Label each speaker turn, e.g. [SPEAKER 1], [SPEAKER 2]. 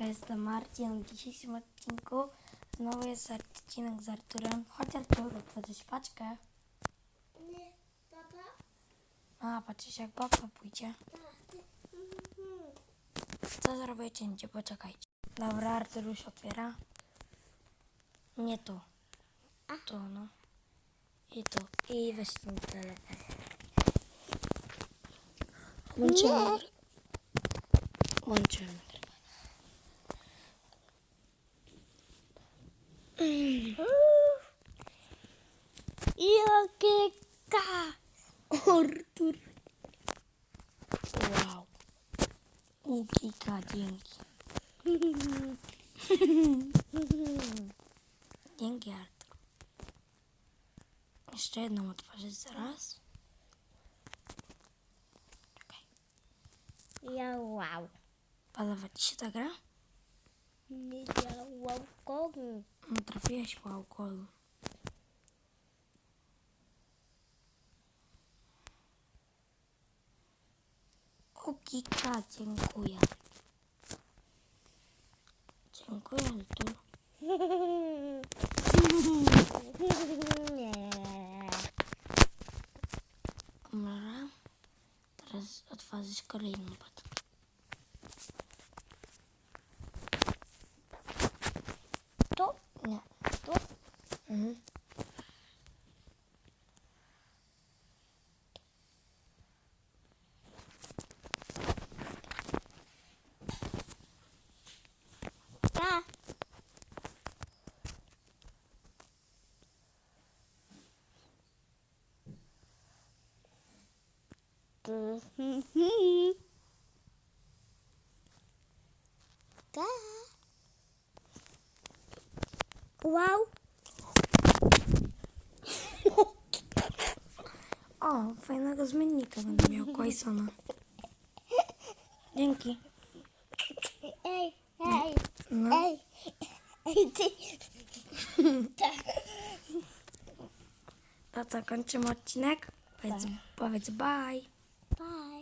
[SPEAKER 1] Jestem Marcin. W dzisiejszym odcinku znowu jest odcinek z Arturem. Chodź Artur, otworzyć paczkę.
[SPEAKER 2] Nie, papa?
[SPEAKER 1] A, patrzysz jak papa pójdzie. Co zrobię cięcie? Poczekajcie. Dobra, Artur już otwiera. Nie tu. Tu, no. I tu. I weź ten telefon. Łączymy. nagry- Łączymy. nagrywanie.
[SPEAKER 2] Jakie ka?
[SPEAKER 1] Artur. Wow. Ukika, dzięki. Dzięki, Artur. Jeszcze jedną otworzyć zaraz. Czekaj.
[SPEAKER 2] Ja wow.
[SPEAKER 1] Podoba Ci się ta gra?
[SPEAKER 2] Nie działał kogu.
[SPEAKER 1] No, trafiłeś po alkoholu. Ukika, dziękuję. Dziękuję.
[SPEAKER 2] Nie.
[SPEAKER 1] Dobra. Teraz otworzyć kolejną paczkę. To? Nie. To? Mhm.
[SPEAKER 2] Ka. Ka. Wow.
[SPEAKER 1] O, fajnego zmiennika będę miał Quaisona. Dzięki.
[SPEAKER 2] Ej, ej,
[SPEAKER 1] No.
[SPEAKER 2] ej, ej, ty.
[SPEAKER 1] To co, kończymy odcinek? Powiedz, powiedz bye.
[SPEAKER 2] Bye.